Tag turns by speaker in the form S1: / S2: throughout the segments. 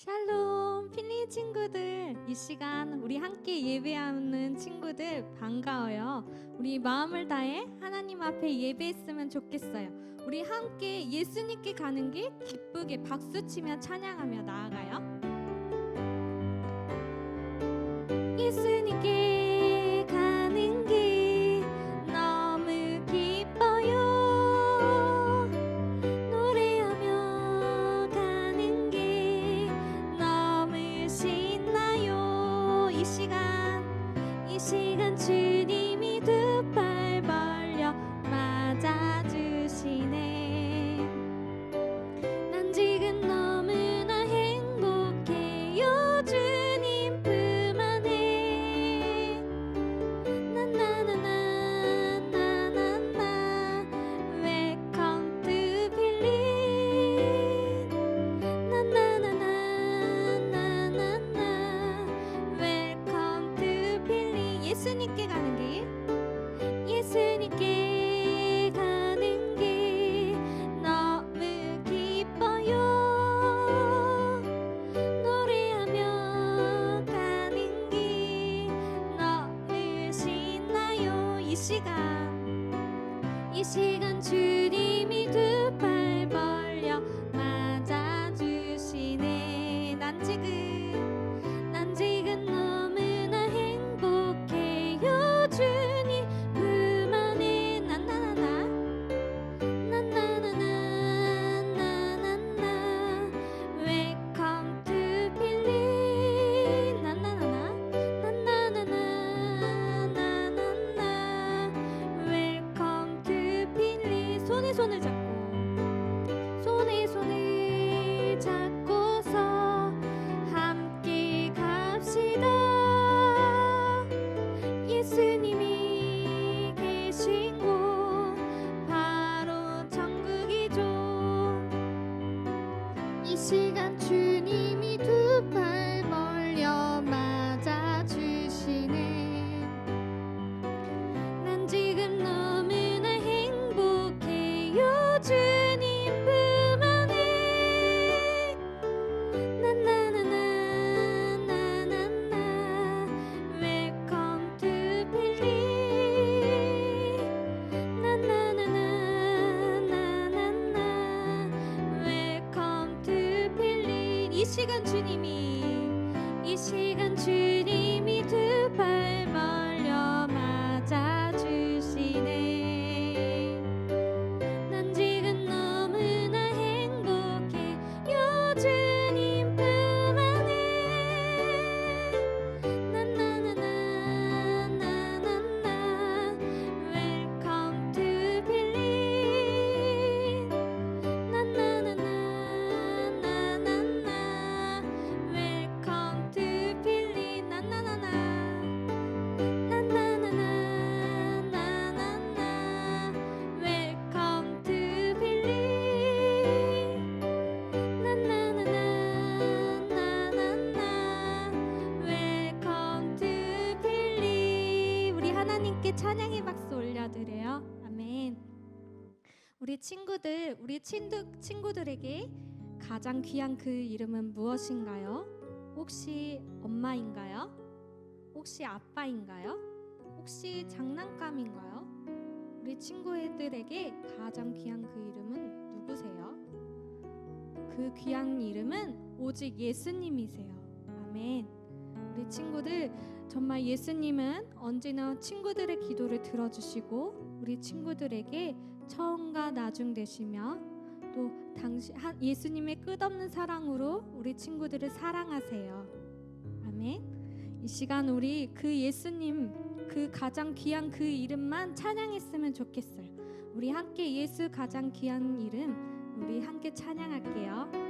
S1: 샬롬. 필리 친구들 이 시간 우리 함께 예배하는 친구들 반가워요. 우리 마음을 다해 하나님 앞에 예배했으면 좋겠어요. 우리 함께 예수님께 가는 길 기쁘게 박수치며 찬양하며 나아가요. 예수님께 이 시간 주 요 친구, 친구들에게 가장 귀한 그 이름은 무엇인가요? 혹시 엄마인가요? 혹시 아빠인가요? 혹시 장난감인가요? 우리 친구들에게 가장 귀한 그 이름은 누구세요? 그 귀한 이름은 오직 예수님이세요. 아멘. 우리 친구들 정말 예수님은 언제나 친구들의 기도를 들어주시고 우리 친구들에게 처음과 나중 되시며 또 당시 한- 예수님의 끝없는 사랑으로 우리 친구들을 사랑하세요. 아멘. 이 시간 우리 그 예수님 그 가장 귀한 그 이름만 찬양했으면 좋겠어요. 우리 함께 예수 가장 귀한 이름 우리 함께 찬양할게요.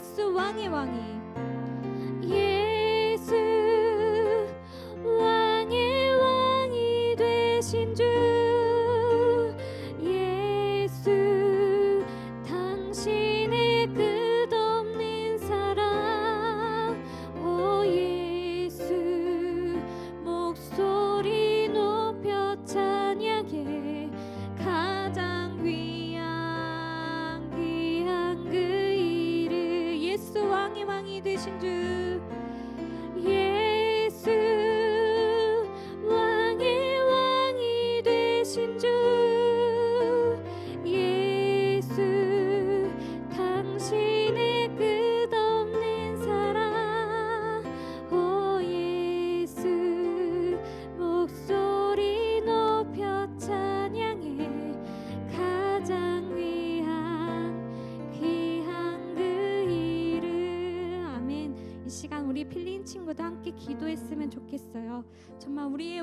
S1: 예수 왕의 왕이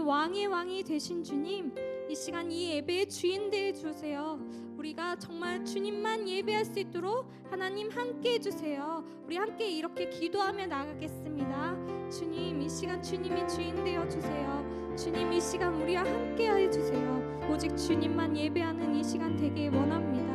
S1: 왕의 왕이 되신 주님 이 시간 이 예배의 주인 되어 주세요. 우리가 정말 주님만 예배할 수 있도록 하나님 함께 해주세요. 우리 함께 이렇게 기도하며 나가겠습니다. 주님 이 시간 주님이 주인 되어 주세요. 주님 이 시간 우리와 함께 해주세요. 오직 주님만 예배하는 이 시간 되길 원합니다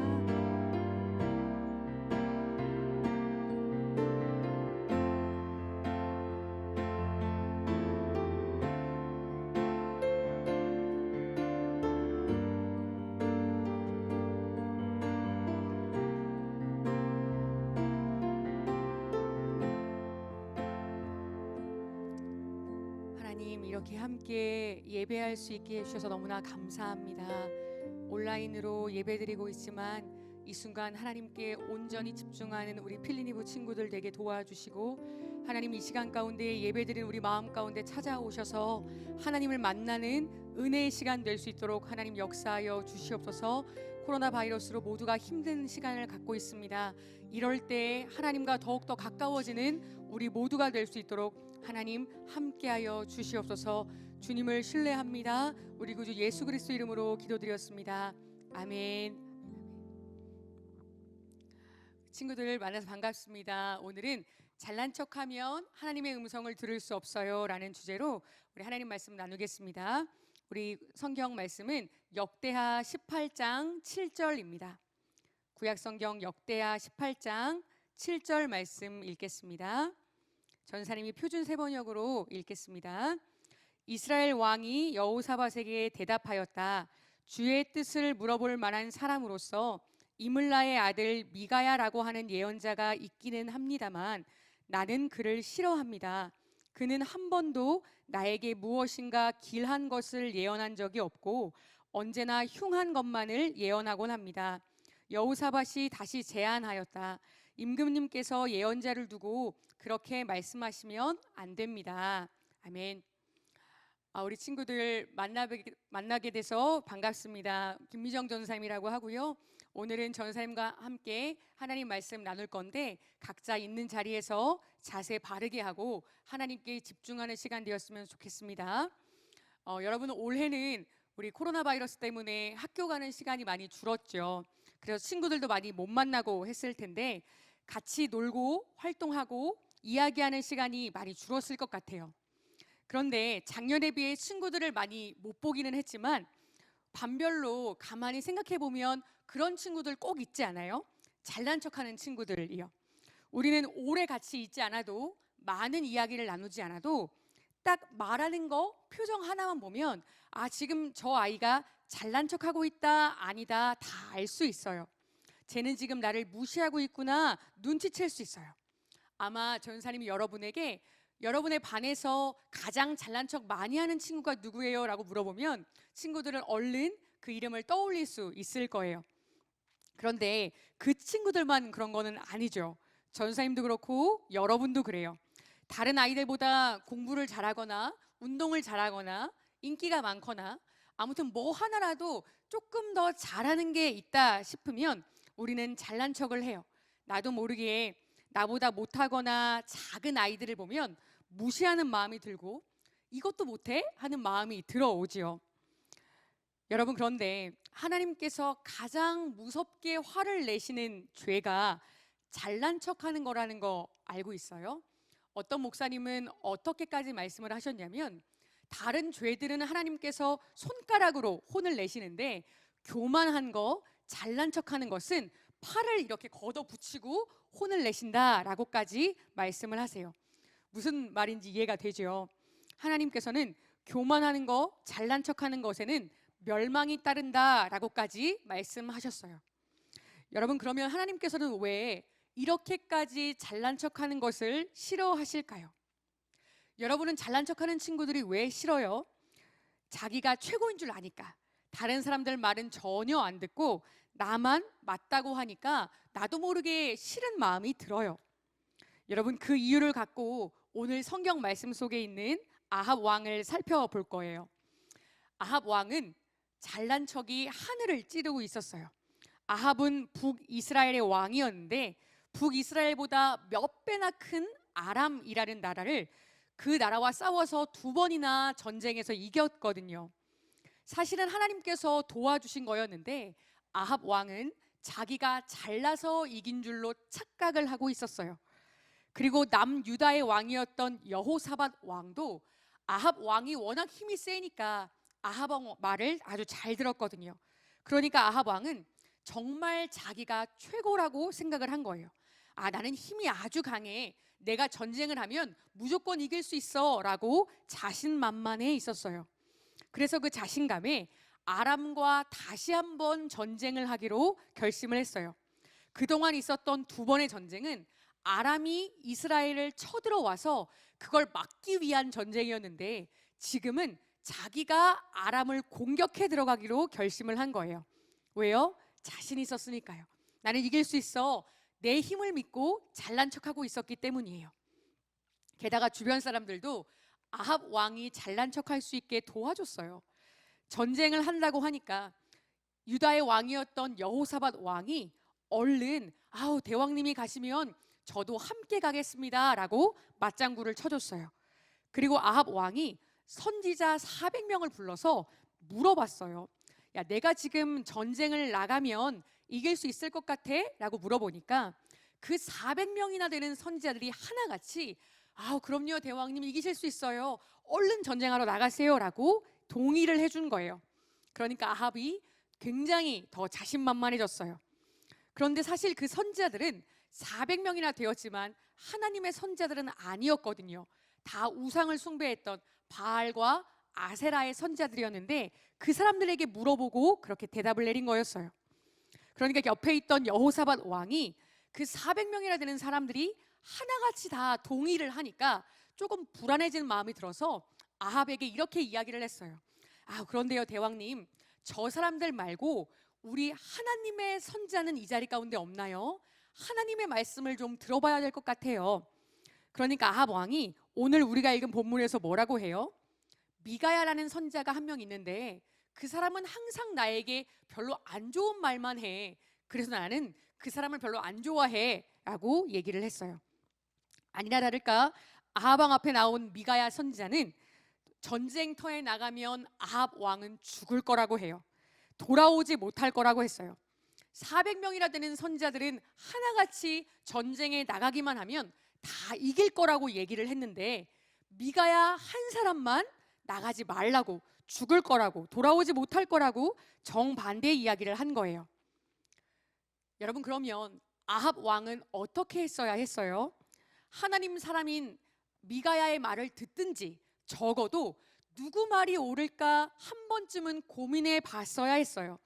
S2: 하나님 이렇게 함께 예배할 수 있게 해주셔서 너무나 감사합니다. 온라인으로 예배드리고 있지만 이 순간 하나님께 온전히 집중하는 우리 필리니브 친구들 되게 도와주시고 하나님 이 시간 가운데 예배드리는 우리 마음 가운데 찾아오셔서 하나님을 만나는 은혜의 시간 될 수 있도록 하나님 역사하여 주시옵소서. 코로나 바이러스로 모두가 힘든 시간을 갖고 있습니다. 이럴 때 하나님과 더욱더 가까워지는 우리 모두가 될 수 있도록 하나님 함께하여 주시옵소서. 주님을 신뢰합니다. 우리 구주 예수 그리스도 이름으로 기도드렸습니다. 아멘. 친구들 만나서 반갑습니다. 오늘은 잘난 척하면 하나님의 음성을 들을 수 없어요라는 주제로 우리 하나님 말씀 나누겠습니다. 우리 성경 말씀은 역대하 18장 7절입니다. 구약 성경 역대하 18장 7절 말씀 읽겠습니다. 전사님이 표준 세 번역으로 읽겠습니다. 이스라엘 왕이 여호사밧에게 대답하였다. 주의 뜻을 물어볼 만한 사람으로서 이물라의 아들 미가야라고 하는 예언자가 있기는 합니다만 나는 그를 싫어합니다. 그는 한 번도 나에게 무엇인가 길한 것을 예언한 적이 없고 언제나 흉한 것만을 예언하곤 합니다. 여우사밧이 다시 제안하였다. 임금님께서 예언자를 두고 그렇게 말씀하시면 안 됩니다. 아멘. 아, 우리 친구들 만나게, 만나게 돼서 반갑습니다. 김미정 전사님이라고 하고요. 오늘은 전사님과 함께 하나님 말씀 나눌 건데 각자 있는 자리에서 자세 바르게 하고 하나님께 집중하는 시간 되었으면 좋겠습니다. 어, 여러분 올해는 우리 코로나 바이러스 때문에 학교 가는 시간이 많이 줄었죠. 그래서 친구들도 많이 못 만나고 했을 텐데 같이 놀고 활동하고 이야기하는 시간이 많이 줄었을 것 같아요. 그런데 작년에 비해 친구들을 많이 못 보기는 했지만 반별로 가만히 생각해 보면 그런 친구들 꼭 있지 않아요? 잘난 척하는 친구들이요. 우리는 오래 같이 있지 않아도 많은 이야기를 나누지 않아도 딱 말하는 거 표정 하나만 보면 아 지금 저 아이가 잘난 척하고 있다 아니다 다 알 수 있어요. 쟤는 지금 나를 무시하고 있구나 눈치챌 수 있어요. 아마 전사님이 여러분에게 여러분의 반에서 가장 잘난 척 많이 하는 친구가 누구예요? 라고 물어보면 친구들은 얼른 그 이름을 떠올릴 수 있을 거예요. 그런데 그 친구들만 그런 거는 아니죠. 전사님도 그렇고 여러분도 그래요. 다른 아이들보다 공부를 잘하거나 운동을 잘하거나 인기가 많거나 아무튼 뭐 하나라도 조금 더 잘하는 게 있다 싶으면 우리는 잘난 척을 해요. 나도 모르게 나보다 못하거나 작은 아이들을 보면 무시하는 마음이 들고 이것도 못해 하는 마음이 들어오지요. 여러분 그런데 하나님께서 가장 무섭게 화를 내시는 죄가 잘난 척하는 거라는 거 알고 있어요? 어떤 목사님은 어떻게까지 말씀을 하셨냐면 다른 죄들은 하나님께서 손가락으로 혼을 내시는데 교만한 거, 잘난 척하는 것은 팔을 이렇게 걷어 붙이고 혼을 내신다라고까지 말씀을 하세요. 무슨 말인지 이해가 되죠. 하나님께서는 교만하는 거, 잘난 척하는 것에는 멸망이 따른다라고까지 말씀하셨어요. 여러분 그러면 하나님께서는 왜 이렇게까지 잘난 척하는 것을 싫어하실까요? 여러분은 잘난 척하는 친구들이 왜 싫어요? 자기가 최고인 줄 아니까 다른 사람들 말은 전혀 안 듣고 나만 맞다고 하니까 나도 모르게 싫은 마음이 들어요. 여러분 그 이유를 갖고 오늘 성경 말씀 속에 있는 아합 왕을 살펴볼 거예요. 아합 왕은 잘난 척이 하늘을 찌르고 있었어요. 아합은 북이스라엘의 왕이었는데 북이스라엘보다 몇 배나 큰 아람이라는 나라를 그 나라와 싸워서 두 번이나 전쟁에서 이겼거든요. 사실은 하나님께서 도와주신 거였는데 아합 왕은 자기가 잘나서 이긴 줄로 착각을 하고 있었어요. 그리고 남유다의 왕이었던 여호사밧 왕도 아합 왕이 워낙 힘이 세니까 아합 왕 말을 아주 잘 들었거든요. 그러니까 아합 왕은 정말 자기가 최고라고 생각을 한 거예요. 아, 나는 힘이 아주 강해. 내가 전쟁을 하면 무조건 이길 수 있어. 라고 자신만만해 있었어요. 그래서 그 자신감에 아람과 다시 한번 전쟁을 하기로 결심을 했어요. 그동안 있었던 두 번의 전쟁은 아람이 이스라엘을 쳐들어와서 그걸 막기 위한 전쟁이었는데 지금은 자기가 아람을 공격해 들어가기로 결심을 한 거예요. 왜요? 자신 있었으니까요. 나는 이길 수 있어. 내 힘을 믿고 잘난 척하고 있었기 때문이에요. 게다가 주변 사람들도 아합 왕이 잘난 척할 수 있게 도와줬어요. 전쟁을 한다고 하니까 유다의 왕이었던 여호사밧 왕이 얼른 아우 대왕님이 가시면 저도 함께 가겠습니다라고 맞장구를 쳐줬어요. 그리고 아합 왕이 선지자 400명을 불러서 물어봤어요. 야, 내가 지금 전쟁을 나가면 이길 수 있을 것 같아? 라고 물어보니까 그 400명이나 되는 선지자들이 하나같이 아우 그럼요 대왕님 이기실 수 있어요. 얼른 전쟁하러 나가세요 라고 동의를 해준 거예요. 그러니까 아합이 굉장히 더 자신만만해졌어요. 그런데 사실 그 선지자들은 400명이나 되었지만 하나님의 선지자들은 아니었거든요. 다 우상을 숭배했던 바알과 아세라의 선지자들이었는데 그 사람들에게 물어보고 그렇게 대답을 내린 거였어요. 그러니까 옆에 있던 여호사밧 왕이 그 400명이나 되는 사람들이 하나같이 다 동의를 하니까 조금 불안해지는 마음이 들어서 아합에게 이렇게 이야기를 했어요. 아, 그런데요, 대왕님. 저 사람들 말고 우리 하나님의 선자는 이 자리 가운데 없나요? 하나님의 말씀을 좀 들어봐야 될 것 같아요. 그러니까 아합 왕이 오늘 우리가 읽은 본문에서 뭐라고 해요? 미가야라는 선자가 한 명 있는데 그 사람은 항상 나에게 별로 안 좋은 말만 해. 그래서 나는 그 사람을 별로 안 좋아해 라고 얘기를 했어요. 아니나 다를까 아합 왕 앞에 나온 미가야 선지자는 전쟁터에 나가면 아합 왕은 죽을 거라고 해요. 돌아오지 못할 거라고 했어요. 400명이나 되는 선자들은 하나같이 전쟁에 나가기만 하면 다 이길 거라고 얘기를 했는데 미가야 한 사람만 나가지 말라고 죽을 거라고 돌아오지 못할 거라고 정반대의 이야기를 한 거예요. 여러분 그러면 아합 왕은 어떻게 했어야 했어요? 하나님 사람인 미가야의 말을 듣든지 적어도 누구 말이 옳을까 한 번쯤은 고민해 봤어야 했어요.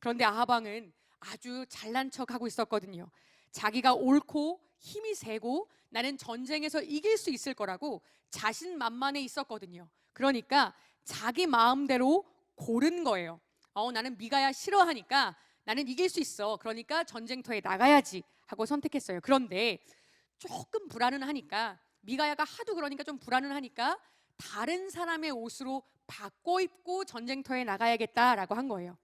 S2: 그런데 아합 왕은 아주 잘난 척하고 있었거든요. 자기가 옳고 힘이 세고 나는 전쟁에서 이길 수 있을 거라고 자신만만해 있었거든요. 그러니까 자기 마음대로 고른 거예요. 어, 나는 미가야 싫어하니까 나는 이길 수 있어. 그러니까 전쟁터에 나가야지 하고 선택했어요. 그런데 조금 불안은 하니까 미가야가 하도 그러니까 좀 불안은 하니까 다른 사람의 옷으로 바꿔 입고 전쟁터에 나가야겠다라고 한 거예요.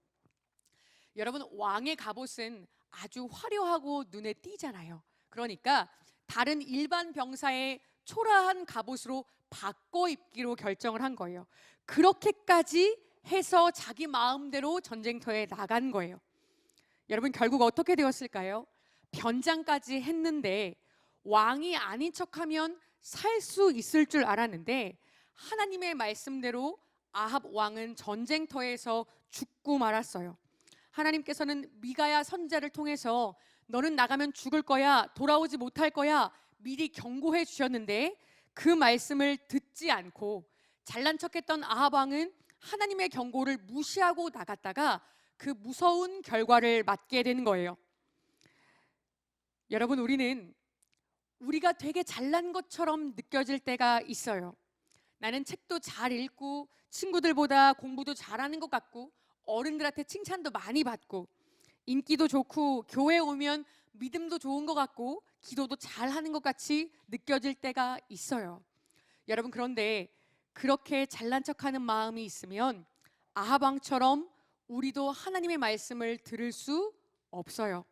S2: 여러분 왕의 갑옷은 아주 화려하고 눈에 띄잖아요. 그러니까 다른 일반 병사의 초라한 갑옷으로 바꿔 입기로 결정을 한 거예요. 그렇게까지 해서 자기 마음대로 전쟁터에 나간 거예요. 여러분 결국 어떻게 되었을까요? 변장까지 했는데 왕이 아닌 척하면 살 수 있을 줄 알았는데 하나님의 말씀대로 아합 왕은 전쟁터에서 죽고 말았어요. 하나님께서는 미가야 선자를 통해서 너는 나가면 죽을 거야, 돌아오지 못할 거야 미리 경고해 주셨는데 그 말씀을 듣지 않고 잘난 척했던 아합 왕은 하나님의 경고를 무시하고 나갔다가 그 무서운 결과를 맞게 된 거예요. 여러분 우리는 우리가 되게 잘난 것처럼 느껴질 때가 있어요. 나는 책도 잘 읽고 친구들보다 공부도 잘하는 것 같고 어른들한테 칭찬도 많이 받고 인기도 좋고 교회 오면 믿음도 좋은 것 같고 기도도 잘하는 것 같이 느껴질 때가 있어요. 여러분 그런데 그렇게 잘난 척하는 마음이 있으면 아하방처럼 우리도 하나님의 말씀을 들을 수 없어요.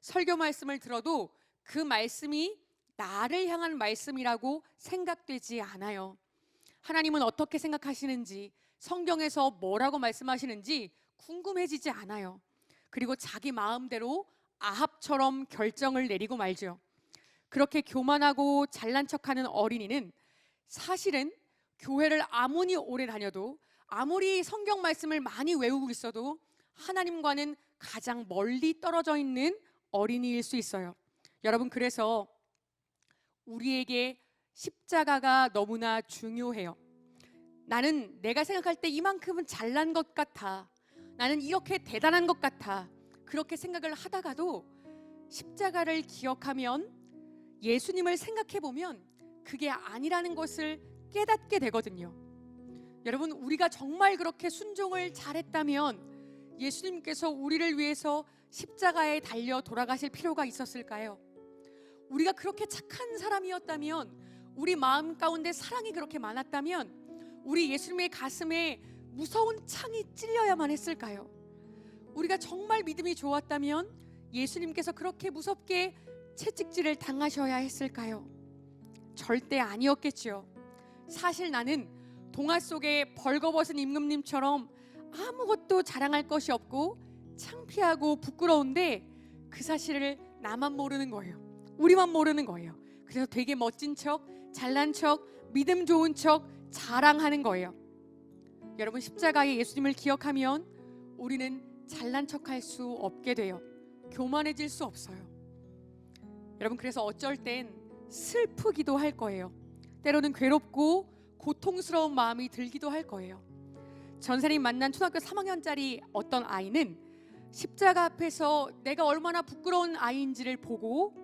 S2: 설교 말씀을 들어도 그 말씀이 나를 향한 말씀이라고 생각되지 않아요. 하나님은 어떻게 생각하시는지 성경에서 뭐라고 말씀하시는지 궁금해지지 않아요. 그리고 자기 마음대로 아합처럼 결정을 내리고 말죠. 그렇게 교만하고 잘난 척하는 어린이는 사실은 교회를 아무리 오래 다녀도 아무리 성경 말씀을 많이 외우고 있어도 하나님과는 가장 멀리 떨어져 있는 어린이일 수 있어요. 여러분 그래서 우리에게 십자가가 너무나 중요해요. 나는 내가 생각할 때 이만큼은 잘난 것 같아. 나는 이렇게 대단한 것 같아. 그렇게 생각을 하다가도 십자가를 기억하면 예수님을 생각해 보면 그게 아니라는 것을 깨닫게 되거든요. 여러분, 우리가 정말 그렇게 순종을 잘했다면 예수님께서 우리를 위해서 십자가에 달려 돌아가실 필요가 있었을까요? 우리가 그렇게 착한 사람이었다면 우리 마음 가운데 사랑이 그렇게 많았다면 우리 예수님의 가슴에 무서운 창이 찔려야만 했을까요? 우리가 정말 믿음이 좋았다면 예수님께서 그렇게 무섭게 채찍질을 당하셔야 했을까요? 절대 아니었겠지요. 사실 나는 동화 속의 벌거벗은 임금님처럼 아무것도 자랑할 것이 없고 창피하고 부끄러운데 그 사실을 나만 모르는 거예요. 우리만 모르는 거예요. 그래서 되게 멋진 척, 잘난 척, 믿음 좋은 척 자랑하는 거예요. 여러분 십자가의 예수님을 기억하면 우리는 잘난 척할 수 없게 돼요. 교만해질 수 없어요. 여러분 그래서 어쩔 땐 슬프기도 할 거예요. 때로는 괴롭고 고통스러운 마음이 들기도 할 거예요. 전사님 만난 초등학교 3학년짜리 어떤 아이는 십자가 앞에서 내가 얼마나 부끄러운 아이인지를 보고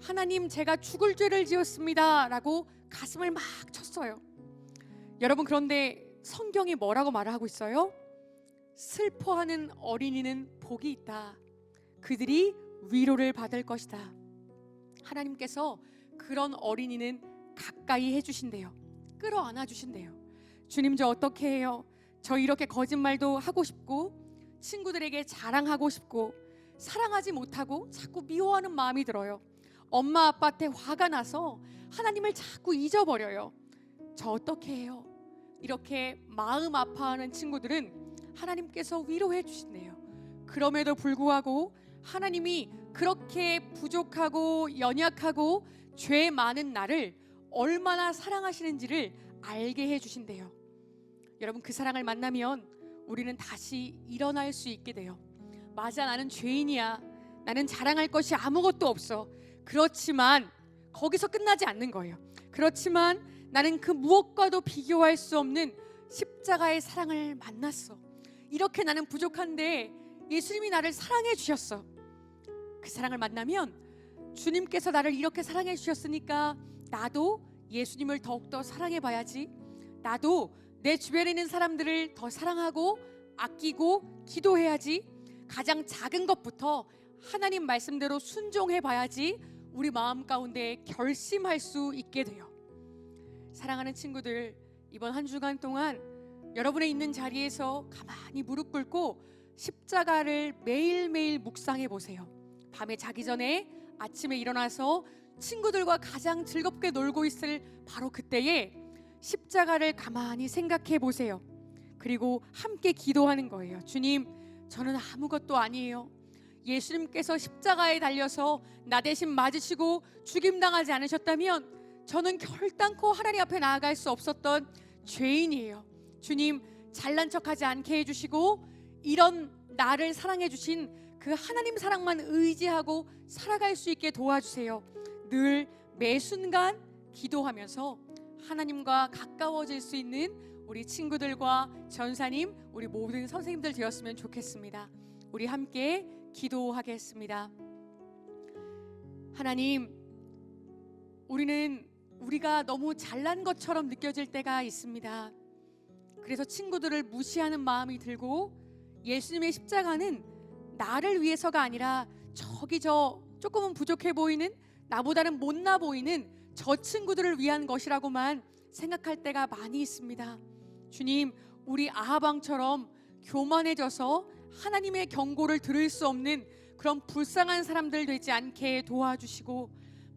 S2: 하나님 제가 죽을 죄를 지었습니다라고 가슴을 막 쳤어요. 여러분 그런데 성경이 뭐라고 말을 하고 있어요? 슬퍼하는 어린이는 복이 있다. 그들이 위로를 받을 것이다. 하나님께서 그런 어린이는 가까이 해주신대요. 끌어안아 주신대요. 주님 저 어떻게 해요? 저 이렇게 거짓말도 하고 싶고 친구들에게 자랑하고 싶고 사랑하지 못하고 자꾸 미워하는 마음이 들어요. 엄마 아빠한테 화가 나서 하나님을 자꾸 잊어버려요. 저 어떻게 해요? 이렇게 마음 아파하는 친구들은 하나님께서 위로해 주신대요. 그럼에도 불구하고 하나님이 그렇게 부족하고 연약하고 죄 많은 나를 얼마나 사랑하시는지를 알게 해 주신대요. 여러분 그 사랑을 만나면 우리는 다시 일어날 수 있게 돼요. 맞아 나는 죄인이야. 나는 자랑할 것이 아무것도 없어. 그렇지만 거기서 끝나지 않는 거예요. 그렇지만 나는 그 무엇과도 비교할 수 없는 십자가의 사랑을 만났어. 이렇게 나는 부족한데 예수님이 나를 사랑해 주셨어. 그 사랑을 만나면 주님께서 나를 이렇게 사랑해 주셨으니까 나도 예수님을 더욱더 사랑해 봐야지. 나도 내 주변에 있는 사람들을 더 사랑하고 아끼고 기도해야지. 가장 작은 것부터 하나님 말씀대로 순종해 봐야지. 우리 마음 가운데 결심할 수 있게 돼요. 사랑하는 친구들, 이번 한 주간 동안 여러분의 있는 자리에서 가만히 무릎 꿇고 십자가를 매일매일 묵상해 보세요. 밤에 자기 전에 아침에 일어나서 친구들과 가장 즐겁게 놀고 있을 바로 그때에 십자가를 가만히 생각해 보세요. 그리고 함께 기도하는 거예요. 주님, 저는 아무것도 아니에요. 예수님께서 십자가에 달려서 나 대신 맞으시고 죽임당하지 않으셨다면 저는 결단코 하나님 앞에 나아갈 수 없었던 죄인이에요. 주님, 잘난 척하지 않게 해주시고 이런 나를 사랑해 주신 그 하나님 사랑만 의지하고 살아갈 수 있게 도와주세요. 늘 매 순간 기도하면서 하나님과 가까워질 수 있는 우리 친구들과 전사님, 우리 모든 선생님들 되었으면 좋겠습니다. 우리 함께 기도하겠습니다. 하나님, 우리는 우리가 너무 잘난 것처럼 느껴질 때가 있습니다. 그래서 친구들을 무시하는 마음이 들고 예수님의 십자가는 나를 위해서가 아니라 저기 저 조금은 부족해 보이는 나보다는 못나 보이는 저 친구들을 위한 것이라고만 생각할 때가 많이 있습니다. 주님, 우리 아하방처럼 교만해져서 하나님의 경고를 들을 수 없는 그런 불쌍한 사람들 되지 않게 도와주시고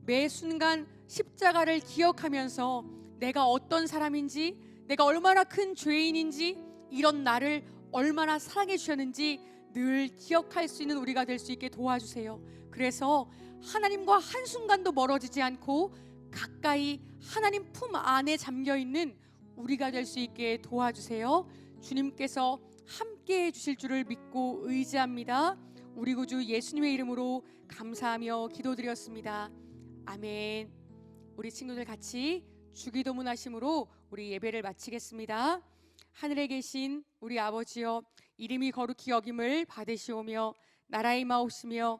S2: 매 순간 십자가를 기억하면서 내가 어떤 사람인지 내가 얼마나 큰 죄인인지 이런 나를 얼마나 사랑해 주셨는지 늘 기억할 수 있는 우리가 될 수 있게 도와주세요. 그래서 하나님과 한순간도 멀어지지 않고 가까이 하나님 품 안에 잠겨 있는 우리가 될 수 있게 도와주세요. 주님께서 함께 해 주실 줄을 믿고 의지합니다. 우리 구주 예수님의 이름으로 감사하며 기도드렸습니다. 아멘. 우리 친구들 같이 주기도문 하심으로 우리 예배를 마치겠습니다. 하늘에 계신 우리 아버지여 이름이 거룩히 여김을 받으시오며 나라의 마옵시며